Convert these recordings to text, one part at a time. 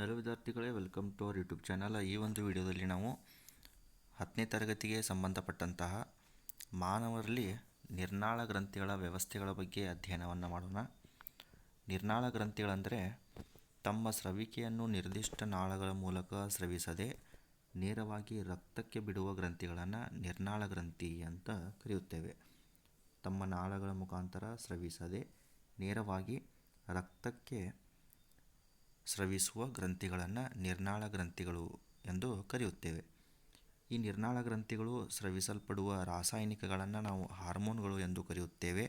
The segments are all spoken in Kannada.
ಹಲೋ ವಿದ್ಯಾರ್ಥಿಗಳೇ, welcome to our YouTube channel. ಈ ಒಂದು ವಿಡಿಯೋದಲ್ಲಿ ನಾವು ಹತ್ತನೇ ತರಗತಿಗೆ ಸಂಬಂಧಪಟ್ಟಂತಹ ಮಾನವರಲ್ಲಿ ನಿರ್ನಾಳ ಗ್ರಂಥಿಗಳ ವ್ಯವಸ್ಥೆಗಳ ಬಗ್ಗೆ ಅಧ್ಯಯನವನ್ನು ಮಾಡೋಣ. ನಿರ್ನಾಳ ಗ್ರಂಥಿಗಳಂದರೆ ತಮ್ಮ ಸ್ರವಿಕೆಯನ್ನು ನಿರ್ದಿಷ್ಟ ನಾಳಗಳ ಮೂಲಕ ಸ್ರವಿಸದೆ ನೇರವಾಗಿ ರಕ್ತಕ್ಕೆ ಬಿಡುವ ಗ್ರಂಥಿಗಳನ್ನು ನಿರ್ನಾಳ ಗ್ರಂಥಿ ಅಂತ ಕರೆಯುತ್ತೇವೆ. ತಮ್ಮ ನಾಳಗಳ ಮುಖಾಂತರ ಸ್ರವಿಸದೆ ನೇರವಾಗಿ ರಕ್ತಕ್ಕೆ ಸ್ರವಿಸುವ ಗ್ರಂಥಿಗಳನ್ನು ನಿರ್ನಾಳ ಗ್ರಂಥಿಗಳು ಎಂದು ಕರೆಯುತ್ತೇವೆ. ಈ ನಿರ್ನಾಳ ಗ್ರಂಥಿಗಳು ಸ್ರವಿಸಲ್ಪಡುವ ರಾಸಾಯನಿಕಗಳನ್ನು ನಾವು ಹಾರ್ಮೋನ್ಗಳು ಎಂದು ಕರೆಯುತ್ತೇವೆ.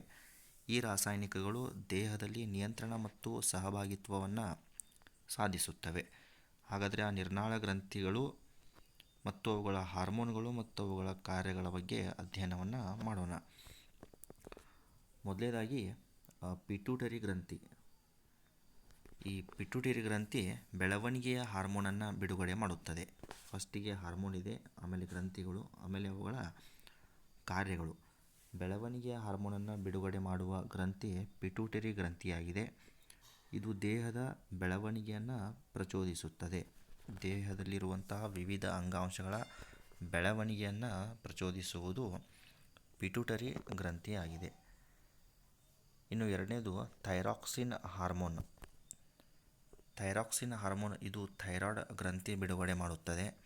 ಈ ರಾಸಾಯನಿಕಗಳು ದೇಹದಲ್ಲಿ ನಿಯಂತ್ರಣ ಮತ್ತು ಸಹಭಾಗಿತ್ವವನ್ನು ಸಾಧಿಸುತ್ತವೆ. ಹಾಗಾದರೆ ಆ ನಿರ್ನಾಳ ಗ್ರಂಥಿಗಳು ಮತ್ತು ಅವುಗಳ ಹಾರ್ಮೋನ್ಗಳು ಮತ್ತು ಅವುಗಳ ಕಾರ್ಯಗಳ ಬಗ್ಗೆ ಅಧ್ಯಯನವನ್ನು ಮಾಡೋಣ. ಮೊದಲನೇದಾಗಿ ಪಿಟ್ಯೂಟರಿ ಗ್ರಂಥಿ. ಈ ಪಿಟ್ಯೂಟರಿ ಗ್ರಂಥಿ ಬೆಳವಣಿಗೆಯ ಹಾರ್ಮೋನನ್ನು ಬಿಡುಗಡೆ ಮಾಡುತ್ತದೆ. ಫಸ್ಟಿಗೆ ಹಾರ್ಮೋನ್ ಇದೆ, ಆಮೇಲೆ ಗ್ರಂಥಿಗಳು, ಆಮೇಲೆ ಅವುಗಳ ಕಾರ್ಯಗಳು. ಬೆಳವಣಿಗೆಯ ಹಾರ್ಮೋನನ್ನು ಬಿಡುಗಡೆ ಮಾಡುವ ಗ್ರಂಥಿ ಪಿಟ್ಯೂಟರಿ ಗ್ರಂಥಿಯಾಗಿದೆ ಇದು ದೇಹದ ಬೆಳವಣಿಗೆಯನ್ನು ಪ್ರಚೋದಿಸುತ್ತದೆ. ದೇಹದಲ್ಲಿರುವಂತಹ ವಿವಿಧ ಅಂಗಾಂಶಗಳ ಬೆಳವಣಿಗೆಯನ್ನು ಪ್ರಚೋದಿಸುವುದು ಪಿಟ್ಯೂಟರಿ ಗ್ರಂಥಿಯಾಗಿದೆ ಇನ್ನು ಎರಡನೇದು ಥೈರಾಕ್ಸಿನ್ ಹಾರ್ಮೋನ್. ಥೈರಾಕ್ಸಿನ್ ಹಾರ್ಮೋನ್ ಇದು ಥೈರಾಯ್ಡ್ ಗ್ರಂಥಿ ಬಿಡುಗಡೆ ಮಾಡುತ್ತದೆ.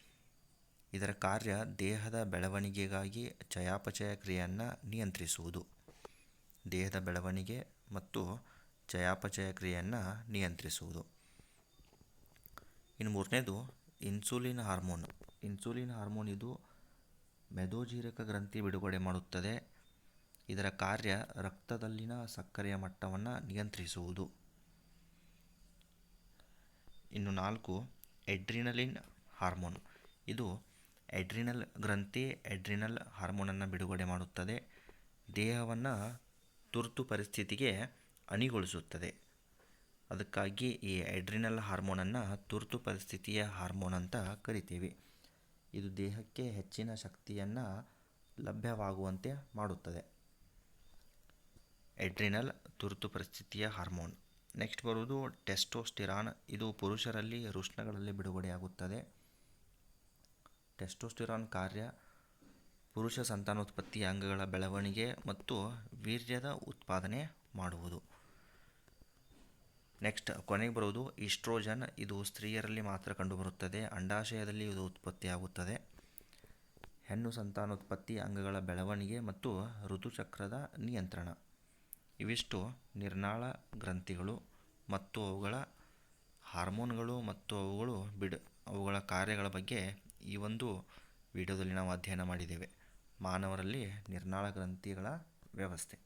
ಇದರ ಕಾರ್ಯ ದೇಹದ ಬೆಳವಣಿಗೆಗಾಗಿ ಚಯಾಪಚಯ ಕ್ರಿಯೆಯನ್ನು ನಿಯಂತ್ರಿಸುವುದು. ದೇಹದ ಬೆಳವಣಿಗೆ ಮತ್ತು ಚಯಾಪಚಯ ಕ್ರಿಯೆಯನ್ನು ನಿಯಂತ್ರಿಸುವುದು. ಇನ್ನು ಮೂರನೇದು, ಇನ್ಸುಲಿನ್ ಹಾರ್ಮೋನ್. ಇನ್ಸುಲಿನ್ ಹಾರ್ಮೋನ್ ಇದು ಮೆದೋಜೀರಕ ಗ್ರಂಥಿ ಬಿಡುಗಡೆ ಮಾಡುತ್ತದೆ. ಇದರ ಕಾರ್ಯ ರಕ್ತದಲ್ಲಿನ ಸಕ್ಕರೆಯ ಮಟ್ಟವನ್ನು ನಿಯಂತ್ರಿಸುವುದು. ಇನ್ನು ನಾಲ್ಕು ಎಡ್ರಿನಲಿನ್ ಹಾರ್ಮೋನ್ ಇದು ಎಡ್ರಿನಲ್ ಗ್ರಂಥಿ ಎಡ್ರಿನಲ್ ಹಾರ್ಮೋನನ್ನು ಬಿಡುಗಡೆ ಮಾಡುತ್ತದೆ. ದೇಹವನ್ನು ತುರ್ತು ಪರಿಸ್ಥಿತಿಗೆ ಅಣಿಗೊಳಿಸುತ್ತದೆ ಅದಕ್ಕಾಗಿ ಈ ಎಡ್ರಿನಲ್ ಹಾರ್ಮೋನನ್ನು ತುರ್ತು ಪರಿಸ್ಥಿತಿಯ ಹಾರ್ಮೋನ್ ಅಂತ ಕರಿತೀವಿ. ಇದು ದೇಹಕ್ಕೆ ಹೆಚ್ಚಿನ ಶಕ್ತಿಯನ್ನು ಲಭ್ಯವಾಗುವಂತೆ ಮಾಡುತ್ತದೆ. ಎಡ್ರಿನಲ್ ತುರ್ತು ಪರಿಸ್ಥಿತಿಯ ಹಾರ್ಮೋನ್ ನೆಕ್ಸ್ಟ್ ಬರುವುದು ಟೆಸ್ಟೋಸ್ಟಿರಾನ್. ಇದು ಪುರುಷರಲ್ಲಿ ರುಷ್ಣಗಳಲ್ಲಿ ಬಿಡುಗಡೆಯಾಗುತ್ತದೆ. ಟೆಸ್ಟೋಸ್ಟಿರಾನ್ ಕಾರ್ಯ ಪುರುಷ ಸಂತಾನೋತ್ಪತ್ತಿಯ ಅಂಗಗಳ ಬೆಳವಣಿಗೆ ಮತ್ತು ವೀರ್ಯದ ಉತ್ಪಾದನೆ ಮಾಡುವುದು. ನೆಕ್ಸ್ಟ್ ಕೊನೆಗೆ ಬರುವುದು ಈಸ್ಟ್ರೋಜನ್. ಇದು ಸ್ತ್ರೀಯರಲ್ಲಿ ಮಾತ್ರ ಕಂಡುಬರುತ್ತದೆ. ಅಂಡಾಶಯದಲ್ಲಿ ಇದು ಉತ್ಪತ್ತಿಯಾಗುತ್ತದೆ. ಹೆಣ್ಣು ಸಂತಾನೋತ್ಪತ್ತಿ ಅಂಗಗಳ ಬೆಳವಣಿಗೆ ಮತ್ತು ಋತುಚಕ್ರದ ನಿಯಂತ್ರಣ. ಇವಿಷ್ಟು ನಿರ್ನಾಳ ಗ್ರಂಥಿಗಳು ಮತ್ತು ಅವುಗಳ ಹಾರ್ಮೋನ್ಗಳು ಮತ್ತು ಅವುಗಳು ಬಿಡು, ಅವುಗಳ ಕಾರ್ಯಗಳ ಬಗ್ಗೆ ಈ ಒಂದು ವಿಡಿಯೋದಲ್ಲಿ ನಾವು ಅಧ್ಯಯನ ಮಾಡಿದ್ದೇವೆ. ಮಾನವರಲ್ಲಿ ನಿರ್ನಾಳ ಗ್ರಂಥಿಗಳ ವ್ಯವಸ್ಥೆ.